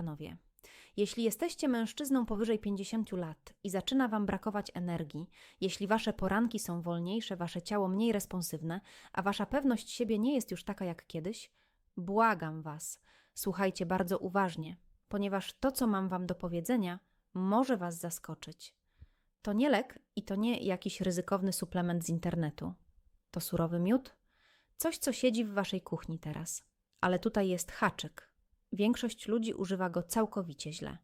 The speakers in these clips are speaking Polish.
panowie. Jeśli jesteście mężczyzną powyżej 50 lat i zaczyna wam brakować energii, jeśli wasze poranki są wolniejsze, wasze ciało mniej responsywne, a wasza pewność siebie nie jest już taka jak kiedyś, błagam was, słuchajcie bardzo uważnie, ponieważ to, co mam wam do powiedzenia, może was zaskoczyć. To nie lek i to nie jakiś ryzykowny suplement z internetu. To surowy miód, coś, co siedzi w waszej kuchni teraz. Ale tutaj jest haczyk. Większość ludzi używa go całkowicie źle.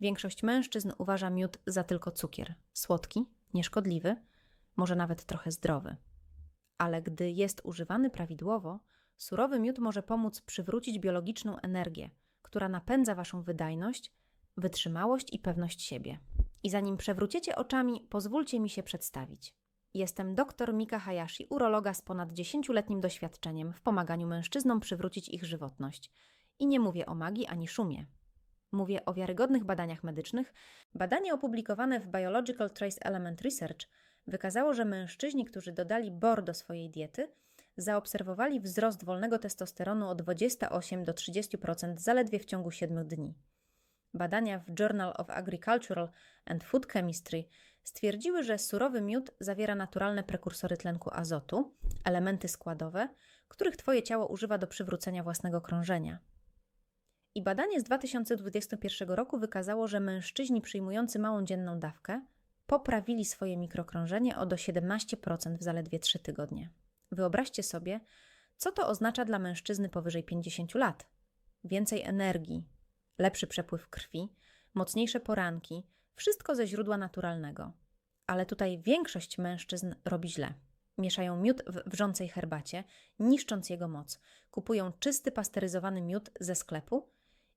Większość mężczyzn uważa miód za tylko cukier. Słodki, nieszkodliwy, może nawet trochę zdrowy. Ale gdy jest używany prawidłowo, surowy miód może pomóc przywrócić biologiczną energię, która napędza waszą wydajność, wytrzymałość i pewność siebie. I zanim przewrócicie oczami, pozwólcie mi się przedstawić. Jestem dr Mika Hayashi, urologa z ponad 10-letnim doświadczeniem w pomaganiu mężczyznom przywrócić ich żywotność. I nie mówię o magii ani szumie. Mówię o wiarygodnych badaniach medycznych. Badanie opublikowane w Biological Trace Element Research wykazało, że mężczyźni, którzy dodali bor do swojej diety, zaobserwowali wzrost wolnego testosteronu o 28 do 30% zaledwie w ciągu 7 dni. Badania w Journal of Agricultural and Food Chemistry stwierdziły, że surowy miód zawiera naturalne prekursory tlenku azotu, elementy składowe, których Twoje ciało używa do przywrócenia własnego krążenia. I badanie z 2021 roku wykazało, że mężczyźni przyjmujący małą dzienną dawkę poprawili swoje mikrokrążenie o do 17% w zaledwie 3 tygodnie. Wyobraźcie sobie, co to oznacza dla mężczyzny powyżej 50 lat. Więcej energii, lepszy przepływ krwi, mocniejsze poranki, wszystko ze źródła naturalnego. Ale tutaj większość mężczyzn robi źle. Mieszają miód w wrzącej herbacie, niszcząc jego moc. Kupują czysty pasteryzowany miód ze sklepu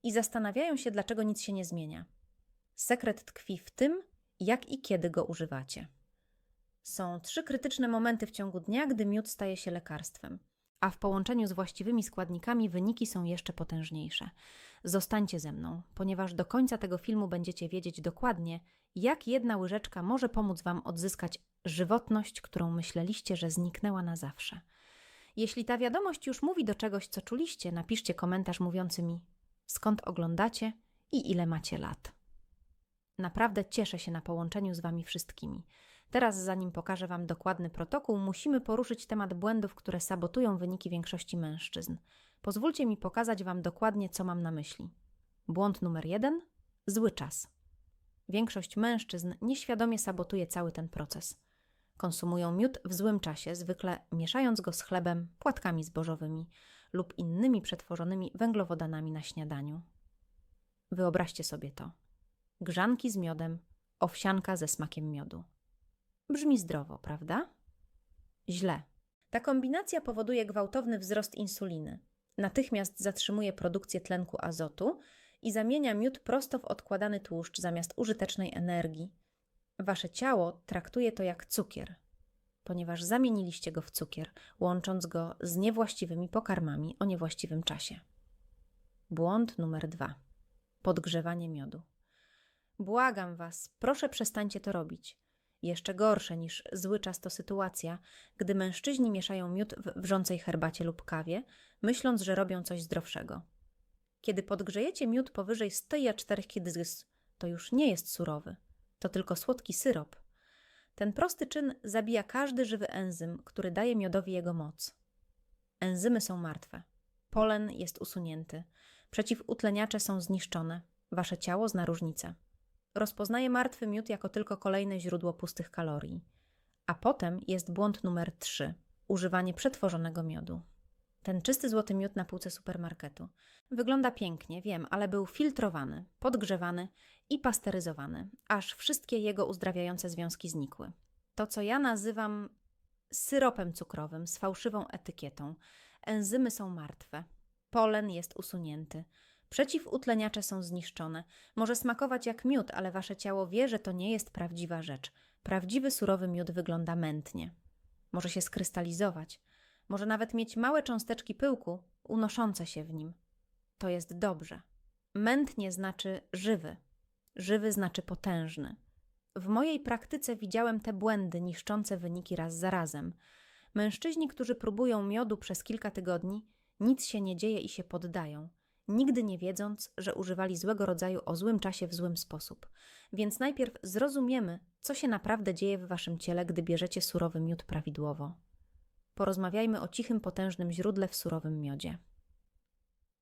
i zastanawiają się, dlaczego nic się nie zmienia. Sekret tkwi w tym, jak i kiedy go używacie. Są trzy krytyczne momenty w ciągu dnia, gdy miód staje się lekarstwem a w połączeniu z właściwymi składnikami wyniki są jeszcze potężniejsze. Zostańcie ze mną, ponieważ do końca tego filmu będziecie wiedzieć dokładnie, jak jedna łyżeczka może pomóc Wam odzyskać żywotność, którą myśleliście, że zniknęła na zawsze. Jeśli ta wiadomość już mówi do czegoś, co czuliście, napiszcie komentarz mówiący mi, skąd oglądacie i ile macie lat. Naprawdę cieszę się na połączeniu z Wami wszystkimi. Teraz, zanim pokażę Wam dokładny protokół, musimy poruszyć temat błędów, które sabotują wyniki większości mężczyzn. Pozwólcie mi pokazać Wam dokładnie, co mam na myśli. Błąd numer jeden zły czas. Większość mężczyzn nieświadomie sabotuje cały ten proces. Konsumują miód w złym czasie, zwykle mieszając go z chlebem, płatkami zbożowymi lub innymi przetworzonymi węglowodanami na śniadaniu. Wyobraźcie sobie to: grzanki z miodem, owsianka ze smakiem miodu. Brzmi zdrowo, prawda? Źle. Ta kombinacja powoduje gwałtowny wzrost insuliny. Natychmiast zatrzymuje produkcję tlenku azotu i zamienia miód prosto w odkładany tłuszcz zamiast użytecznej energii. Wasze ciało traktuje to jak cukier, ponieważ zamieniliście go w cukier, łącząc go z niewłaściwymi pokarmami o niewłaściwym czasie. Błąd numer dwa: podgrzewanie miodu. Błagam was, proszę przestańcie to robić. Jeszcze gorsze niż zły czas to sytuacja, gdy mężczyźni mieszają miód w wrzącej herbacie lub kawie, myśląc, że robią coś zdrowszego. Kiedy podgrzejecie miód powyżej 104 kDz, to już nie jest surowy, to tylko słodki syrop. Ten prosty czyn zabija każdy żywy enzym, który daje miodowi jego moc. Enzymy są martwe. Polen jest usunięty. Przeciwutleniacze są zniszczone. Wasze ciało zna różnicę rozpoznaje martwy miód jako tylko kolejne źródło pustych kalorii. A potem jest błąd numer 3 używanie przetworzonego miodu. Ten czysty złoty miód na półce supermarketu. Wygląda pięknie, wiem, ale był filtrowany, podgrzewany i pasteryzowany, aż wszystkie jego uzdrawiające związki znikły. To, co ja nazywam syropem cukrowym z fałszywą etykietą. Enzymy są martwe. Polen jest usunięty. Przeciwutleniacze są zniszczone. Może smakować jak miód, ale wasze ciało wie, że to nie jest prawdziwa rzecz. Prawdziwy surowy miód wygląda mętnie. Może się skrystalizować. Może nawet mieć małe cząsteczki pyłku unoszące się w nim. To jest dobrze. Mętnie znaczy żywy. Żywy znaczy potężny. W mojej praktyce widziałem te błędy niszczące wyniki raz za razem. Mężczyźni, którzy próbują miodu przez kilka tygodni, nic się nie dzieje i się poddają – nigdy nie wiedząc, że używali złego rodzaju o złym czasie w złym sposób. Więc najpierw zrozumiemy, co się naprawdę dzieje w waszym ciele, gdy bierzecie surowy miód prawidłowo. Porozmawiajmy o cichym, potężnym źródle w surowym miodzie.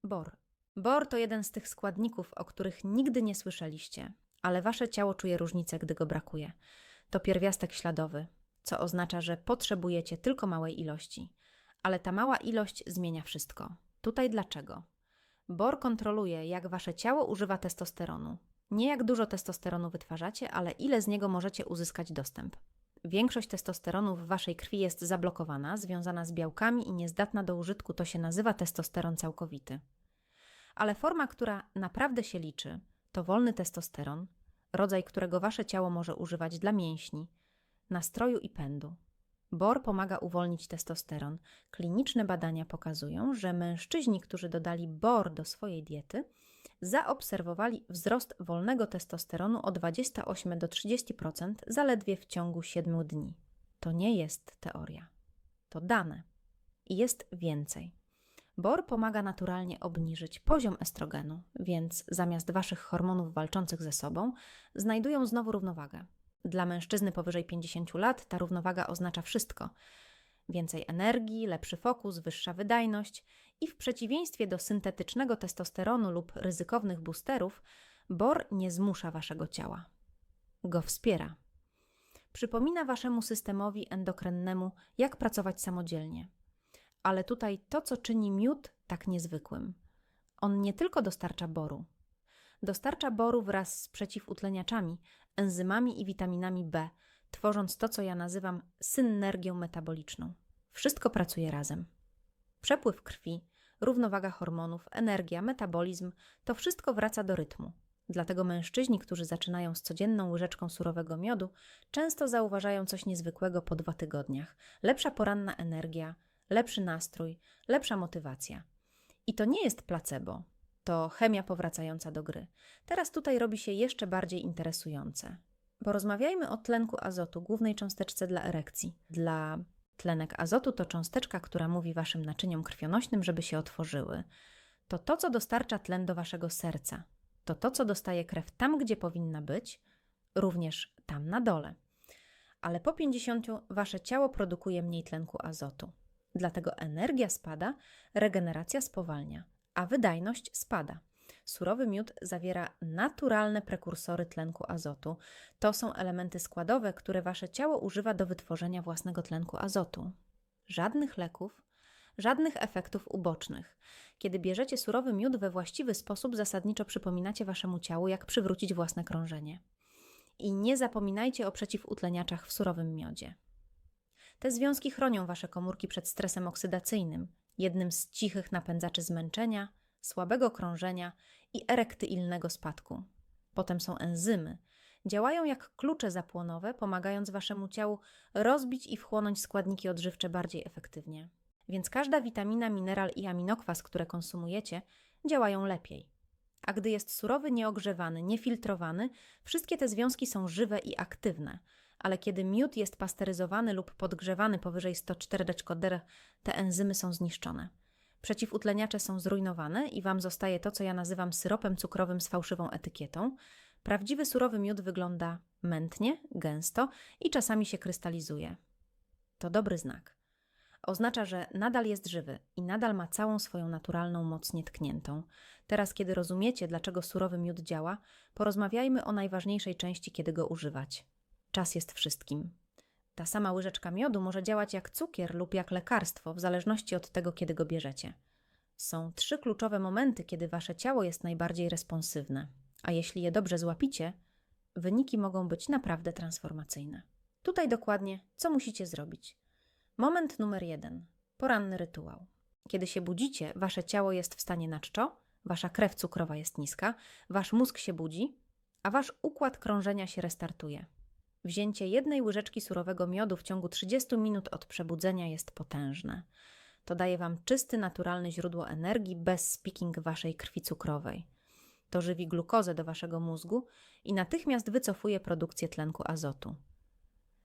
Bor. Bor to jeden z tych składników, o których nigdy nie słyszeliście, ale wasze ciało czuje różnicę, gdy go brakuje. To pierwiastek śladowy, co oznacza, że potrzebujecie tylko małej ilości. Ale ta mała ilość zmienia wszystko. Tutaj dlaczego? Bor kontroluje, jak wasze ciało używa testosteronu. Nie jak dużo testosteronu wytwarzacie, ale ile z niego możecie uzyskać dostęp. Większość testosteronu w waszej krwi jest zablokowana, związana z białkami i niezdatna do użytku, to się nazywa testosteron całkowity. Ale forma, która naprawdę się liczy, to wolny testosteron, rodzaj którego wasze ciało może używać dla mięśni, nastroju i pędu. Bor pomaga uwolnić testosteron. Kliniczne badania pokazują, że mężczyźni, którzy dodali bor do swojej diety, zaobserwowali wzrost wolnego testosteronu o 28 do 30% zaledwie w ciągu 7 dni. To nie jest teoria, to dane. I jest więcej. Bor pomaga naturalnie obniżyć poziom estrogenu, więc zamiast waszych hormonów walczących ze sobą, znajdują znowu równowagę. Dla mężczyzny powyżej 50 lat ta równowaga oznacza wszystko: więcej energii, lepszy fokus, wyższa wydajność i w przeciwieństwie do syntetycznego testosteronu lub ryzykownych boosterów, bor nie zmusza waszego ciała. Go wspiera. Przypomina waszemu systemowi endokrennemu, jak pracować samodzielnie. Ale tutaj to, co czyni miód tak niezwykłym. On nie tylko dostarcza boru. Dostarcza boru wraz z przeciwutleniaczami, enzymami i witaminami B, tworząc to, co ja nazywam synergią metaboliczną. Wszystko pracuje razem. Przepływ krwi, równowaga hormonów, energia, metabolizm to wszystko wraca do rytmu. Dlatego mężczyźni, którzy zaczynają z codzienną łyżeczką surowego miodu, często zauważają coś niezwykłego po dwa tygodniach. Lepsza poranna energia, lepszy nastrój, lepsza motywacja. I to nie jest placebo, to chemia powracająca do gry. Teraz tutaj robi się jeszcze bardziej interesujące. Porozmawiajmy o tlenku azotu, głównej cząsteczce dla erekcji. Dla tlenek azotu to cząsteczka, która mówi waszym naczyniom krwionośnym, żeby się otworzyły. To to, co dostarcza tlen do waszego serca. To to, co dostaje krew tam, gdzie powinna być, również tam na dole. Ale po 50 wasze ciało produkuje mniej tlenku azotu. Dlatego energia spada, regeneracja spowalnia a wydajność spada. Surowy miód zawiera naturalne prekursory tlenku azotu. To są elementy składowe, które wasze ciało używa do wytworzenia własnego tlenku azotu. Żadnych leków, żadnych efektów ubocznych. Kiedy bierzecie surowy miód we właściwy sposób, zasadniczo przypominacie waszemu ciału, jak przywrócić własne krążenie. I nie zapominajcie o przeciwutleniaczach w surowym miodzie. Te związki chronią wasze komórki przed stresem oksydacyjnym, jednym z cichych napędzaczy zmęczenia, słabego krążenia i erektyilnego spadku. Potem są enzymy. Działają jak klucze zapłonowe, pomagając waszemu ciału rozbić i wchłonąć składniki odżywcze bardziej efektywnie. Więc każda witamina, mineral i aminokwas, które konsumujecie, działają lepiej. A gdy jest surowy, nieogrzewany, niefiltrowany, wszystkie te związki są żywe i aktywne – ale kiedy miód jest pasteryzowany lub podgrzewany powyżej 104 decoder, te enzymy są zniszczone. Przeciwutleniacze są zrujnowane i Wam zostaje to, co ja nazywam syropem cukrowym z fałszywą etykietą. Prawdziwy surowy miód wygląda mętnie, gęsto i czasami się krystalizuje. To dobry znak. Oznacza, że nadal jest żywy i nadal ma całą swoją naturalną moc nietkniętą. Teraz, kiedy rozumiecie, dlaczego surowy miód działa, porozmawiajmy o najważniejszej części, kiedy go używać czas jest wszystkim. Ta sama łyżeczka miodu może działać jak cukier lub jak lekarstwo, w zależności od tego, kiedy go bierzecie. Są trzy kluczowe momenty, kiedy wasze ciało jest najbardziej responsywne, a jeśli je dobrze złapicie, wyniki mogą być naprawdę transformacyjne. Tutaj dokładnie, co musicie zrobić. Moment numer jeden. Poranny rytuał. Kiedy się budzicie, wasze ciało jest w stanie na czczo, wasza krew cukrowa jest niska, wasz mózg się budzi, a wasz układ krążenia się restartuje. Wzięcie jednej łyżeczki surowego miodu w ciągu 30 minut od przebudzenia jest potężne. To daje Wam czysty, naturalny źródło energii bez speaking Waszej krwi cukrowej. To żywi glukozę do Waszego mózgu i natychmiast wycofuje produkcję tlenku azotu.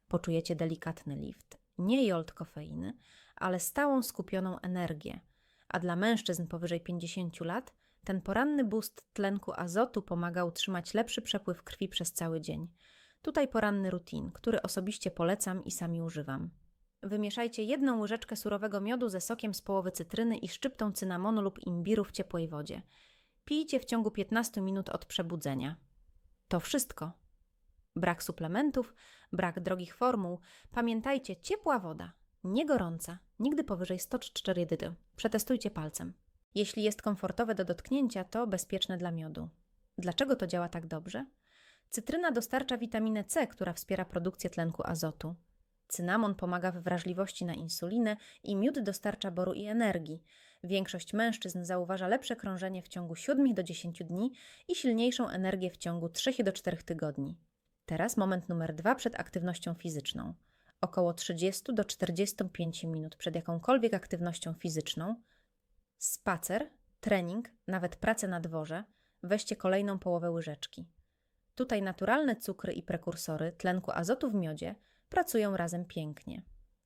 Poczujecie delikatny lift, nie jolt kofeiny, ale stałą skupioną energię, a dla mężczyzn powyżej 50 lat Ten poranny boost tlenku azotu pomaga utrzymać lepszy przepływ krwi przez cały dzień. Tutaj poranny rutin, który osobiście polecam i sami używam. Wymieszajcie jedną łyżeczkę surowego miodu ze sokiem z połowy cytryny i szczyptą cynamonu lub imbiru w ciepłej wodzie. Pijcie w ciągu 15 minut od przebudzenia. To wszystko. Brak suplementów, brak drogich formuł. Pamiętajcie, ciepła woda, nie gorąca, nigdy powyżej 104 dy. Przetestujcie palcem. Jeśli jest komfortowe do dotknięcia, to bezpieczne dla miodu. Dlaczego to działa tak dobrze? Cytryna dostarcza witaminę C, która wspiera produkcję tlenku azotu. Cynamon pomaga w wrażliwości na insulinę i miód dostarcza boru i energii. Większość mężczyzn zauważa lepsze krążenie w ciągu 7 do 10 dni i silniejszą energię w ciągu 3 do 4 tygodni. Teraz moment numer dwa przed aktywnością fizyczną. Około 30 do 45 minut przed jakąkolwiek aktywnością fizyczną. Spacer, trening, nawet pracę na dworze, weźcie kolejną połowę łyżeczki. Tutaj naturalne cukry i prekursory tlenku azotu w miodzie pracują razem pięknie.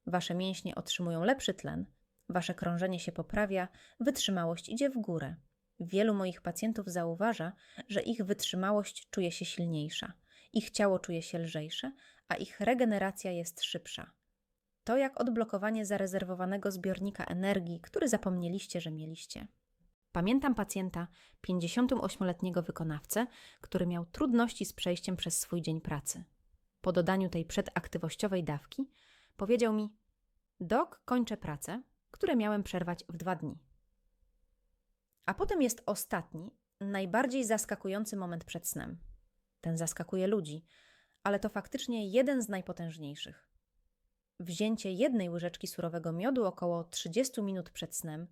Wasze mięśnie otrzymują lepszy tlen, wasze krążenie się poprawia, wytrzymałość idzie w górę. Wielu moich pacjentów zauważa, że ich wytrzymałość czuje się silniejsza, ich ciało czuje się lżejsze, a ich regeneracja jest szybsza. To jak odblokowanie zarezerwowanego zbiornika energii, który zapomnieliście, że mieliście. Pamiętam pacjenta, 58-letniego wykonawcę, który miał trudności z przejściem przez swój dzień pracy. Po dodaniu tej przedaktywościowej dawki powiedział mi: Dok, kończę pracę, które miałem przerwać w dwa dni. A potem jest ostatni, najbardziej zaskakujący moment przed snem. Ten zaskakuje ludzi, ale to faktycznie jeden z najpotężniejszych. Wzięcie jednej łyżeczki surowego miodu około 30 minut przed snem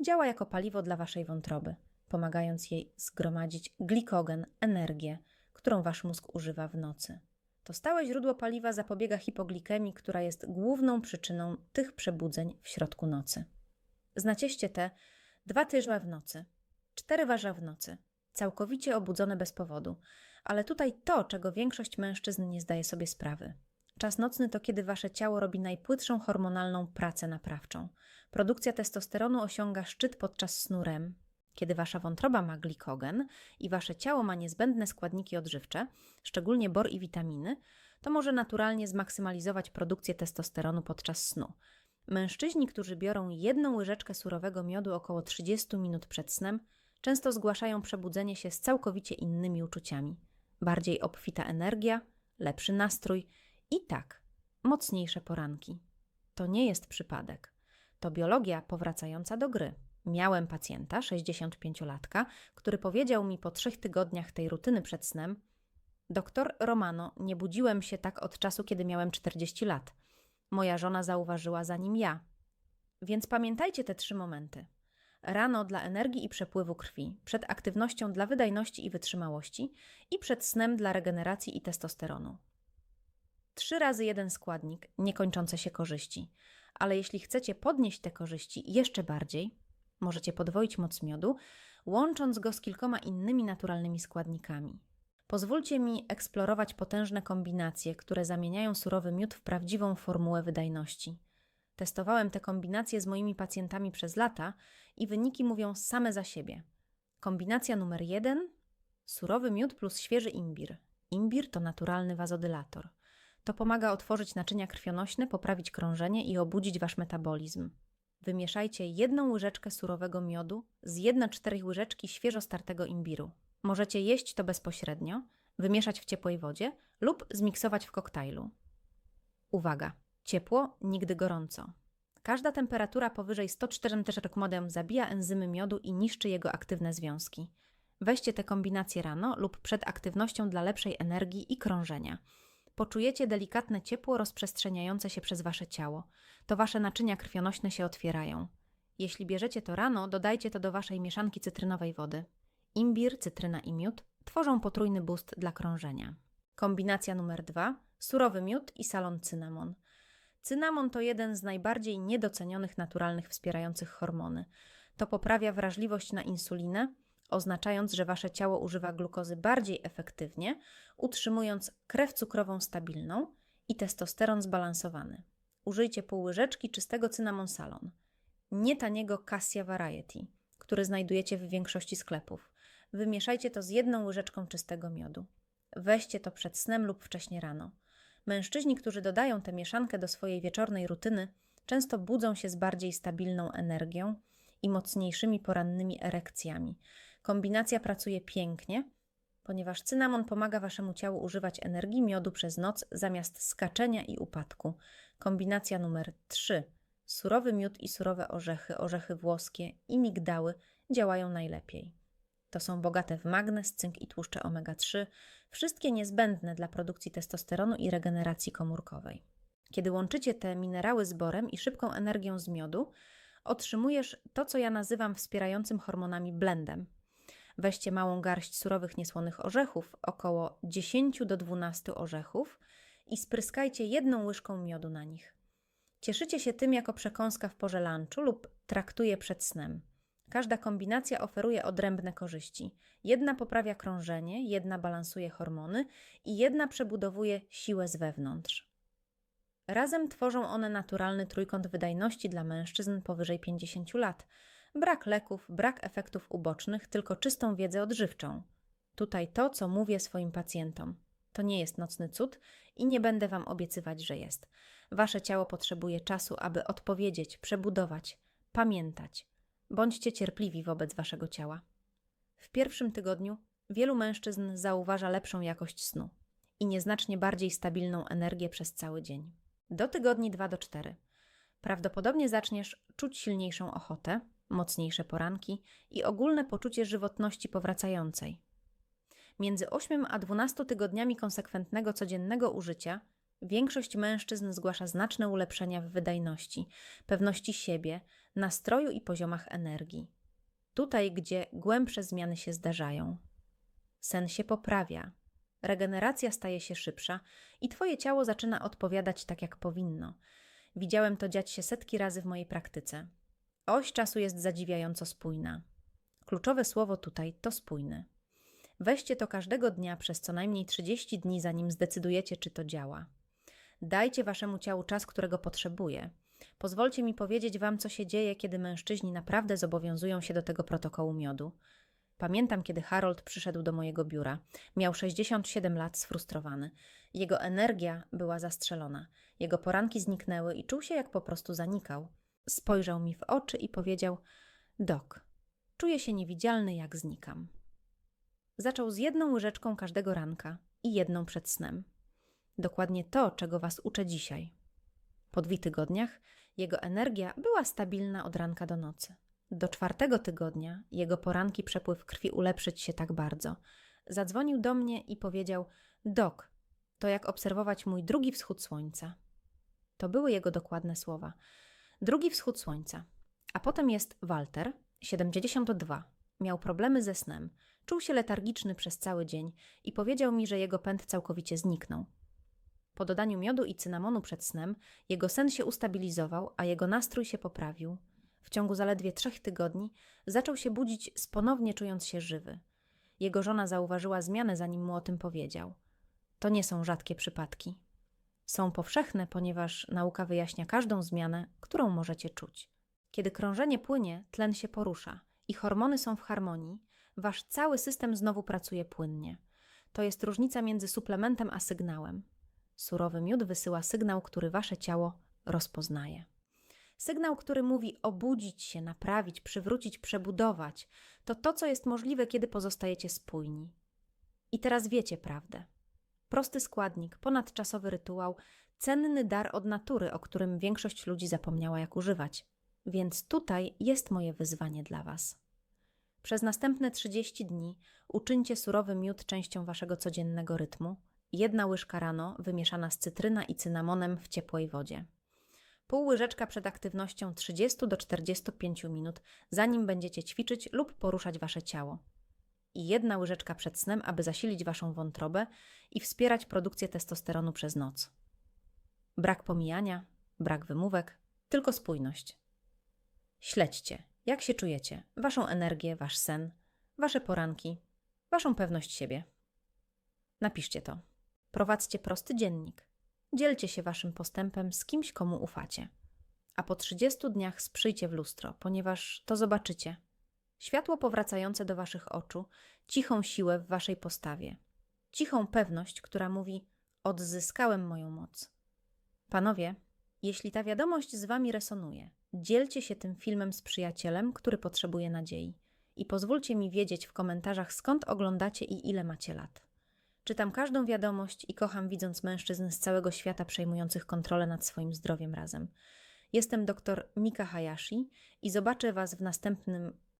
działa jako paliwo dla waszej wątroby, pomagając jej zgromadzić glikogen, energię, którą wasz mózg używa w nocy. To stałe źródło paliwa zapobiega hipoglikemii, która jest główną przyczyną tych przebudzeń w środku nocy. Znacieście te dwa tyżme w nocy, cztery warza w nocy, całkowicie obudzone bez powodu, ale tutaj to, czego większość mężczyzn nie zdaje sobie sprawy. Czas nocny to kiedy wasze ciało robi najpłytszą hormonalną pracę naprawczą. Produkcja testosteronu osiąga szczyt podczas snu REM, kiedy wasza wątroba ma glikogen i wasze ciało ma niezbędne składniki odżywcze, szczególnie bor i witaminy, to może naturalnie zmaksymalizować produkcję testosteronu podczas snu. Mężczyźni, którzy biorą jedną łyżeczkę surowego miodu około 30 minut przed snem, często zgłaszają przebudzenie się z całkowicie innymi uczuciami. Bardziej obfita energia, lepszy nastrój i tak, mocniejsze poranki. To nie jest przypadek. To biologia powracająca do gry. Miałem pacjenta, 65-latka, który powiedział mi po trzech tygodniach tej rutyny przed snem: Doktor Romano, nie budziłem się tak od czasu, kiedy miałem 40 lat. Moja żona zauważyła zanim ja. Więc pamiętajcie te trzy momenty. Rano dla energii i przepływu krwi, przed aktywnością dla wydajności i wytrzymałości i przed snem dla regeneracji i testosteronu. Trzy razy jeden składnik, niekończące się korzyści. Ale jeśli chcecie podnieść te korzyści jeszcze bardziej, możecie podwoić moc miodu, łącząc go z kilkoma innymi naturalnymi składnikami. Pozwólcie mi eksplorować potężne kombinacje, które zamieniają surowy miód w prawdziwą formułę wydajności. Testowałem te kombinacje z moimi pacjentami przez lata i wyniki mówią same za siebie. Kombinacja numer jeden: surowy miód plus świeży imbir. Imbir to naturalny wazodylator. To pomaga otworzyć naczynia krwionośne, poprawić krążenie i obudzić wasz metabolizm. Wymieszajcie jedną łyżeczkę surowego miodu z 1-4 łyżeczki świeżo startego imbiru. Możecie jeść to bezpośrednio, wymieszać w ciepłej wodzie lub zmiksować w koktajlu. Uwaga! Ciepło, nigdy gorąco. Każda temperatura powyżej 104 modem zabija enzymy miodu i niszczy jego aktywne związki. Weźcie te kombinacje rano lub przed aktywnością dla lepszej energii i krążenia. Poczujecie delikatne ciepło rozprzestrzeniające się przez wasze ciało. To wasze naczynia krwionośne się otwierają. Jeśli bierzecie to rano, dodajcie to do waszej mieszanki cytrynowej wody. Imbir, cytryna i miód tworzą potrójny boost dla krążenia. Kombinacja numer dwa: surowy miód i salon cynamon. Cynamon to jeden z najbardziej niedocenionych naturalnych wspierających hormony. To poprawia wrażliwość na insulinę, oznaczając, że wasze ciało używa glukozy bardziej efektywnie, utrzymując krew cukrową stabilną i testosteron zbalansowany. Użyjcie pół łyżeczki czystego cynamon salon. Nie taniego Cassia Variety. który znajdujecie w większości sklepów. Wymieszajcie to z jedną łyżeczką czystego miodu. Weźcie to przed snem lub wcześnie rano. Mężczyźni, którzy dodają tę mieszankę do swojej wieczornej rutyny, często budzą się z bardziej stabilną energią i mocniejszymi porannymi erekcjami. Kombinacja pracuje pięknie, ponieważ cynamon pomaga waszemu ciału używać energii miodu przez noc zamiast skaczenia i upadku. Kombinacja numer 3. Surowy miód i surowe orzechy, orzechy włoskie i migdały działają najlepiej. To są bogate w magnez, cynk i tłuszcze omega-3, wszystkie niezbędne dla produkcji testosteronu i regeneracji komórkowej. Kiedy łączycie te minerały z borem i szybką energią z miodu, otrzymujesz to, co ja nazywam wspierającym hormonami blendem. Weźcie małą garść surowych niesłonych orzechów, około 10 do 12 orzechów i spryskajcie jedną łyżką miodu na nich. Cieszycie się tym jako przekąska w porze lunchu lub traktuje przed snem. Każda kombinacja oferuje odrębne korzyści. Jedna poprawia krążenie, jedna balansuje hormony i jedna przebudowuje siłę z wewnątrz. Razem tworzą one naturalny trójkąt wydajności dla mężczyzn powyżej 50 lat. Brak leków, brak efektów ubocznych, tylko czystą wiedzę odżywczą. Tutaj to, co mówię swoim pacjentom. To nie jest nocny cud i nie będę Wam obiecywać, że jest. Wasze ciało potrzebuje czasu, aby odpowiedzieć, przebudować, pamiętać. Bądźcie cierpliwi wobec Waszego ciała. W pierwszym tygodniu wielu mężczyzn zauważa lepszą jakość snu i nieznacznie bardziej stabilną energię przez cały dzień. Do tygodni 2 do 4 prawdopodobnie zaczniesz czuć silniejszą ochotę, mocniejsze poranki i ogólne poczucie żywotności powracającej. Między 8 a 12 tygodniami konsekwentnego codziennego użycia większość mężczyzn zgłasza znaczne ulepszenia w wydajności, pewności siebie, nastroju i poziomach energii. Tutaj, gdzie głębsze zmiany się zdarzają. Sen się poprawia, regeneracja staje się szybsza i Twoje ciało zaczyna odpowiadać tak, jak powinno. Widziałem to dziać się setki razy w mojej praktyce. Oś czasu jest zadziwiająco spójna. Kluczowe słowo tutaj to spójny. Weźcie to każdego dnia przez co najmniej 30 dni, zanim zdecydujecie, czy to działa. Dajcie waszemu ciału czas, którego potrzebuje. Pozwólcie mi powiedzieć wam, co się dzieje, kiedy mężczyźni naprawdę zobowiązują się do tego protokołu miodu. Pamiętam, kiedy Harold przyszedł do mojego biura. Miał 67 lat, sfrustrowany. Jego energia była zastrzelona. Jego poranki zniknęły i czuł się, jak po prostu zanikał. Spojrzał mi w oczy i powiedział: Dok, czuję się niewidzialny, jak znikam. Zaczął z jedną łyżeczką każdego ranka i jedną przed snem. Dokładnie to, czego Was uczę dzisiaj. Po dwóch tygodniach jego energia była stabilna od ranka do nocy. Do czwartego tygodnia jego poranki przepływ krwi ulepszyć się tak bardzo. Zadzwonił do mnie i powiedział: Dok, to jak obserwować mój drugi wschód słońca. To były jego dokładne słowa. Drugi wschód słońca. A potem jest Walter, 72. Miał problemy ze snem, czuł się letargiczny przez cały dzień i powiedział mi, że jego pęd całkowicie zniknął. Po dodaniu miodu i cynamonu przed snem, jego sen się ustabilizował, a jego nastrój się poprawił. W ciągu zaledwie trzech tygodni zaczął się budzić ponownie czując się żywy. Jego żona zauważyła zmianę, zanim mu o tym powiedział. To nie są rzadkie przypadki. Są powszechne, ponieważ nauka wyjaśnia każdą zmianę, którą możecie czuć. Kiedy krążenie płynie, tlen się porusza i hormony są w harmonii, wasz cały system znowu pracuje płynnie. To jest różnica między suplementem a sygnałem. Surowy miód wysyła sygnał, który wasze ciało rozpoznaje. Sygnał, który mówi obudzić się, naprawić, przywrócić, przebudować, to to, co jest możliwe, kiedy pozostajecie spójni. I teraz wiecie prawdę. Prosty składnik, ponadczasowy rytuał, cenny dar od natury, o którym większość ludzi zapomniała, jak używać. Więc tutaj jest moje wyzwanie dla Was. Przez następne 30 dni uczyńcie surowy miód częścią Waszego codziennego rytmu. Jedna łyżka rano, wymieszana z cytryna i cynamonem w ciepłej wodzie pół łyżeczka przed aktywnością 30 do 45 minut, zanim będziecie ćwiczyć lub poruszać wasze ciało. I jedna łyżeczka przed snem, aby zasilić waszą wątrobę i wspierać produkcję testosteronu przez noc. Brak pomijania, brak wymówek, tylko spójność. Śledźcie, jak się czujecie, waszą energię, wasz sen, wasze poranki, waszą pewność siebie. Napiszcie to. Prowadźcie prosty dziennik. Dzielcie się waszym postępem z kimś, komu ufacie. A po 30 dniach sprzyjcie w lustro, ponieważ to zobaczycie. Światło powracające do waszych oczu, cichą siłę w waszej postawie, cichą pewność, która mówi: Odzyskałem moją moc. Panowie, jeśli ta wiadomość z wami resonuje, dzielcie się tym filmem z przyjacielem, który potrzebuje nadziei. I pozwólcie mi wiedzieć w komentarzach, skąd oglądacie i ile macie lat. Czytam każdą wiadomość i kocham widząc mężczyzn z całego świata przejmujących kontrolę nad swoim zdrowiem razem. Jestem dr Mika Hayashi i zobaczę Was w następnym